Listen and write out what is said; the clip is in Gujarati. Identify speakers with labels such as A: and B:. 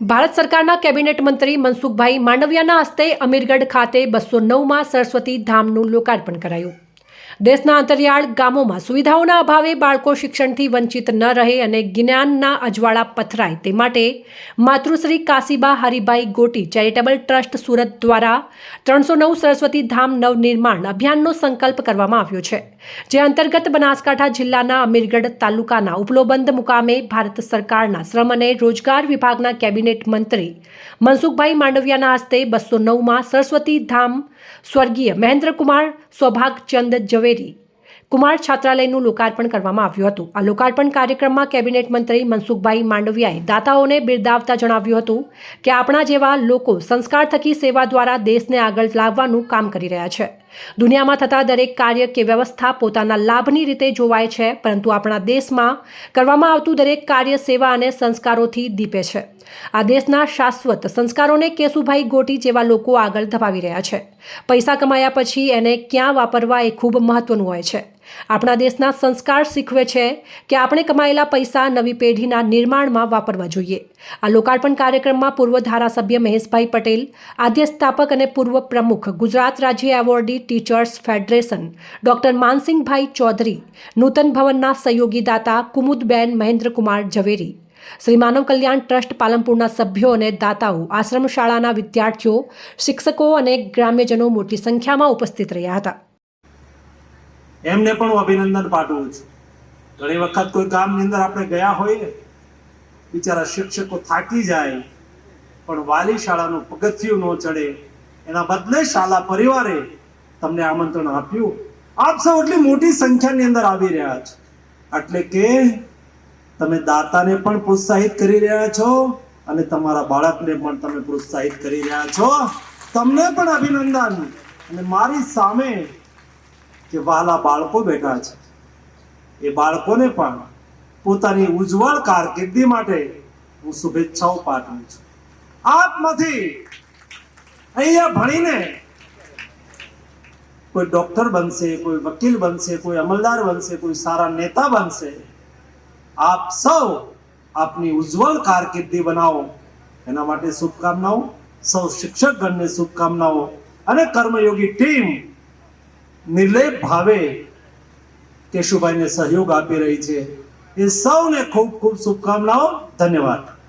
A: ભારત સરકારના કેબિનેટ મંત્રી મનસુખભાઈ માંડવિયાના હસ્તે અમીરગઢ ખાતે બસો નવમાં સરસ્વતી ધામનું લોકાર્પણ કરાયું. દેશના અંતરિયાળ ગામોમાં સુવિધાઓના અભાવે બાળકો શિક્ષણથી વંચિત ન રહે અને જ્ઞાનના અજવાળા પથરાય તે માટે માતૃશ્રી કાશીબા હરિભાઈ ગોટી ચેરિટેબલ ટ્રસ્ટ સુરત દ્વારા ત્રણસો નવ સરસ્વતી ધામ નવનિર્માણ અભિયાનનો સંકલ્પ કરવામાં આવ્યો છે, જે અંતર્ગત બનાસકાંઠા જિલ્લાના અમીરગઢ તાલુકાના ઉપલોબંધ મુકામે ભારત સરકારના શ્રમ અને રોજગાર વિભાગના કેબિનેટ મંત્રી મનસુખભાઈ માંડવિયાના હસ્તે બસો નવમાં સરસ્વતી ધામ સ્વર્ગીય મહેન્દ્રકુમાર સૌભાગચંદ ઝવેરી. કુમાર છાત્રાલયનું લોકાર્પણ કરવામાં આવ્યું હતું. આ લોકાર્પણ કાર્યક્રમમાં કેબિનેટ મંત્રી મનસુખભાઈ માંડવિયાએ દાતાઓને બિરદાવતા જણાવ્યું હતું કે આપણા જેવા લોકો સંસ્કાર થકી સેવા દ્વારા દેશને આગળ લાવવાનું કામ કરી રહ્યા છે. દુનિયામાં થતા દરેક કાર્ય કે વ્યવસ્થા પોતાના લાભની રીતે જોવાય છે, પરંતુ આપણા દેશમાં કરવામાં આવતું દરેક કાર્ય સેવા અને સંસ્કારોથી દીપે છે. આ દેશના શાશ્વત સંસ્કારોને કેશુભાઈ ગોટી જેવા લોકો આગળ ધપાવી રહ્યા છે. પૈસા કમાયા પછી એને ક્યાં વાપરવા એ ખૂબ મહત્વનું હોય છે. આપણા દેશના સંસ્કાર શીખવે છે કે આપણે કમાયેલા પૈસા નવી પેઢીના નિર્માણમાં વાપરવા જોઈએ. આ લોકાર્પણ કાર્યક્રમમાં પૂર્વ ધારાસભ્ય મહેશભાઈ પટેલ આદ્ય સ્થાપક અને પૂર્વ પ્રમુખ ગુજરાત રાજ્ય awardee teachers federation, doctor Mansinhbhai Chaudhary, Nutan ભવનના સહયોગી દાતા કુમુદબેન મહેન્દ્રકુમાર ઝવેરી, શ્રી માનવ કલ્યાણ ટ્રસ્ટ પાલનપુરના સભ્યો અને દાતાઓ આશ્રમ શાળાના વિદ્યાર્થીઓ, શિક્ષકો અને ગ્રામ્યજનો મોટી સંખ્યામાં ઉપસ્થિત રહ્યા હતા.
B: એમને પણ હું અભિનંદન પાઠવું છું. ઘણી વખત કોઈ ગામની અંદર આપણે ગયા હોઈએ, બિચારા શિક્ષકો થાકી જાય, પણ વાલી શાળાનું પગથિયું ન ચડે, એના બદલે શાળા પરિવારે તમને આમંત્રણ આપ્યું. આપ સૌ એટલી મોટી સંખ્યાની અંદર આવી રહ્યા છો. એટલે કે તમે દાતાને પણ પ્રોત્સાહિત કરી રહ્યા છો અને તમારા બાળકને પણ તમે પ્રોત્સાહિત કરી રહ્યા છો. તમને પણ અભિનંદન. અને મારી સામે જે વાલા બાળકો બેઠા છે. એ બાળકોને પણ પોતાની ઉજ્જવળ કારકિર્દી માટે હું શુભેચ્છાઓ પાઠવું છું. આપમાંથી અહીંયા ભણીને કોઈ ડોક્ટર બનશે, કોઈ વકીલ બનશે, કોઈ અમલદાર બનશે, કોઈ સારા નેતા બનશે, આપ સૌ આપની ઉજ્જવળ કારકિર્દી બનાવો. એના માટે શુભકામનાઓ. સૌ શિક્ષકગણને શુભકામનાઓ. અને કર્મયોગી ટીમ નિર્લેપ ભાવે કેશુભાઈને સહયોગ આપી રહી છે. એ સૌને ખૂબ ખૂબ શુભકામનાઓ ધન્યવાદ.